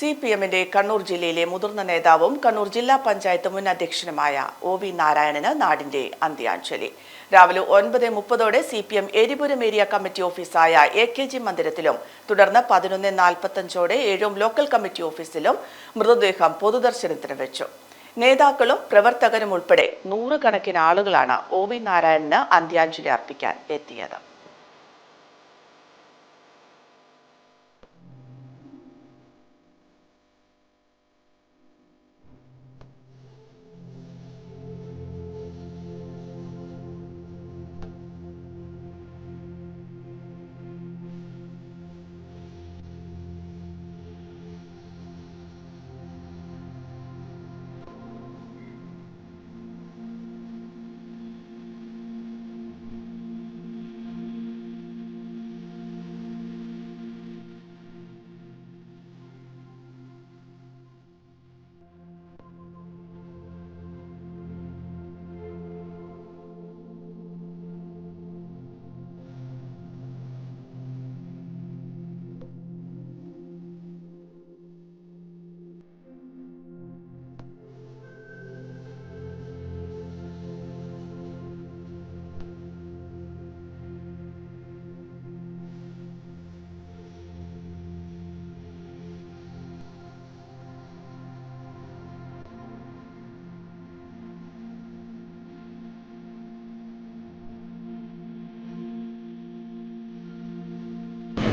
C P എമ്മിന്റെ കണ്ണൂർ ജില്ലയിലെ മുതിർന്ന നേതാവും കണ്ണൂർ ജില്ലാ പഞ്ചായത്ത് മുൻ അധ്യക്ഷനുമായ ഒ വി നാരായണന് നാടിന്റെ അന്ത്യാഞ്ജലി. രാവിലെ ഒൻപത് മുപ്പതോടെ C P M Eripuram area committee ഓഫീസായ A K G മന്ദിരത്തിലും തുടർന്ന് പതിനൊന്ന് നാൽപ്പത്തഞ്ചോടെ ഏഴും ലോക്കൽ കമ്മിറ്റി ഓഫീസിലും മൃതദേഹം പൊതുദർശനത്തിന് വെച്ചു. നേതാക്കളും പ്രവർത്തകരും ഉൾപ്പെടെ നൂറുകണക്കിന് ആളുകളാണ് ഒ വി നാരായണന് അന്ത്യാഞ്ജലി അർപ്പിക്കാൻ എത്തിയത്.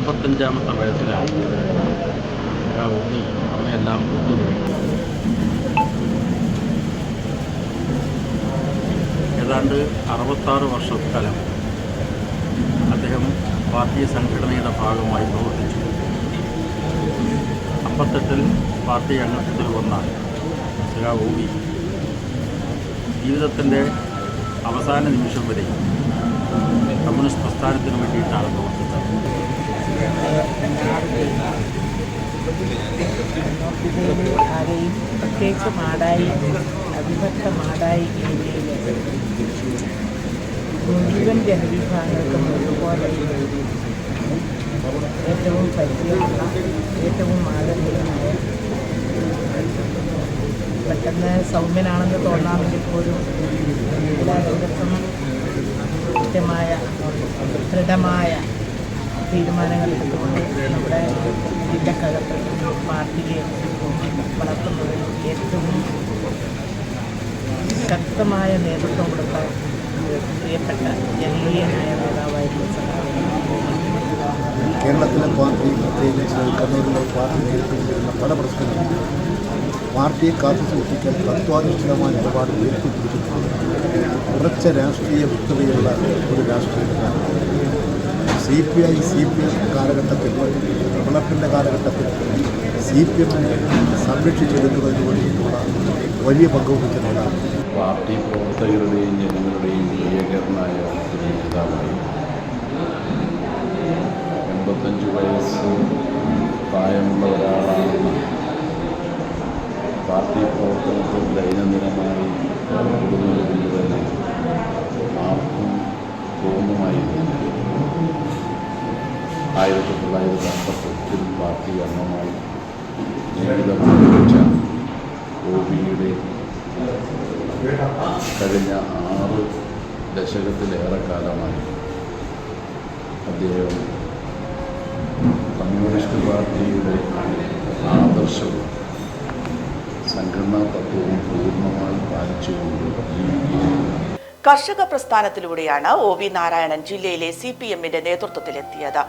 എൺപത്തഞ്ചാമത്തെ വയസ്സിലാണ് അമ്മയെല്ലാം ഏതാണ്ട് അറുപത്താറ് വർഷക്കാലം അദ്ദേഹം പാർട്ടി സംഘടനയുടെ ഭാഗമായി പ്രവർത്തിച്ചു. അമ്പത്തെട്ടിൽ പാർട്ടി അംഗത്വത്തിൽ വന്ന ശ്രീ ഊവി ജീവിതത്തിന്റെ അവസാന നിമിഷം വരെ കമ്മ്യൂണിസ്റ്റ് പ്രസ്ഥാനത്തിന് വേണ്ടിയിട്ടാണ് പ്രവർത്തിച്ചത്. ആരെയും പ്രത്യേകിച്ച് മാടായി അവിഭക്ത മാടായി ഏരിയയിലെ മുഴുവൻ ജനവിഭാഗങ്ങൾക്കും ഒരുപോലെ ഏറ്റവും പരിചയമുള്ള ഏറ്റവും മാതൃകീയമായ പെട്ടെന്ന് സൗമ്യനാണെന്ന് തോന്നാമെങ്കിൽ പോലും എല്ലാ രംഗത്തും കൃത്യമായ ദൃഢമായ തീരുമാനങ്ങൾ എടുത്തുകൊണ്ട് നമ്മുടെ ജില്ലക്കകത്ത് പാർട്ടിയെ വളർത്തുന്നതിൽ ഏറ്റവും ശക്തമായ നേതൃത്വം കൊടുത്ത പ്രിയപ്പെട്ട ജനകീയനായ നേതാവായിരുന്നു കേരളത്തിലെ പാർട്ടി പ്രത്യേകിച്ച് കണ്ണൂരിലെ പാർട്ടി നേരിട്ടുകൊണ്ടിരുന്ന പല പ്രശ്നങ്ങളും പാർട്ടിയെ കാത്തു സൂക്ഷിക്കാൻ തത്വാധിഷ്ഠിതമായ നിലപാട് ഉയർത്തിപ്പിടിച്ചിട്ടുണ്ട് ഉറച്ച രാഷ്ട്രീയ ഒരു രാഷ്ട്രീയക്കാരൻ. C P I C P M കാലഘട്ടത്തിൽ ഡെവലപ്പിന്റെ കാലഘട്ടത്തിൽ സി പി എമ്മിനെ സംരക്ഷിച്ചെടുക്കുന്നതിന് വേണ്ടിയിട്ടുള്ള വലിയ പങ്ക് വഹിച്ച നേതാവ് പാർട്ടി പ്രവർത്തകരുടെയും ജനങ്ങളുടെയും പ്രിയകരനായ ഒരു നേതാവായി. എൺപത്തഞ്ച് വയസ്സ് പ്രായമുള്ള ഒരാളാണെന്ന് പാർട്ടി പ്രവർത്തനത്തിൽ ദൈനംദിനമായി കൊടുക്കുന്നത് തന്നെ ബിയുടെ കഴിഞ്ഞ ആറ് ദശകത്തിലേറെ കാലമായി അദ്ദേഹം കമ്മ്യൂണിസ്റ്റ് പാർട്ടിയുടെ ആദർശവും സംഘടനാ തത്വവും പൂർണമായി പാലിച്ചുകൊണ്ട് കർഷക പ്രസ്ഥാനത്തിലൂടെയാണ് ഒ വി നാരായണൻ ജില്ലയിലെ സി പി എമ്മിന്റെ നേതൃത്വത്തിലെത്തിയത്.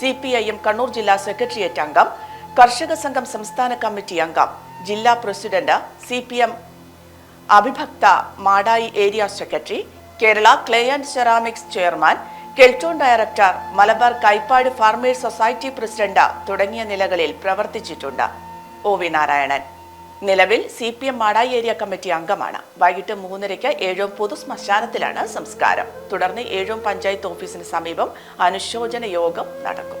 C P I M Kannur ജില്ലാ സെക്രട്ടേറിയറ്റ് അംഗം കർഷക സംഘം സംസ്ഥാന കമ്മിറ്റി അംഗം ജില്ലാ president C P M അഭിഭക്ത Madayi area secretary Kerala clay and ceramics chairman Keltron director Malabar Kaipad farmers society president തുടങ്ങിയ നിലകളിൽ പ്രവർത്തിച്ചിട്ടുണ്ട്. O V Narayanan. നിലവിൽ C P M Madayi area committee അംഗമാണ്. വൈകിട്ട് മൂന്നരയ്ക്ക് ഏഴോം പൊതു ശ്മശാനത്തിലാണ് സംസ്കാരം. തുടർന്ന് ഏഴോം പഞ്ചായത്ത് ഓഫീസിന് സമീപം അനുശോചന യോഗം നടക്കും.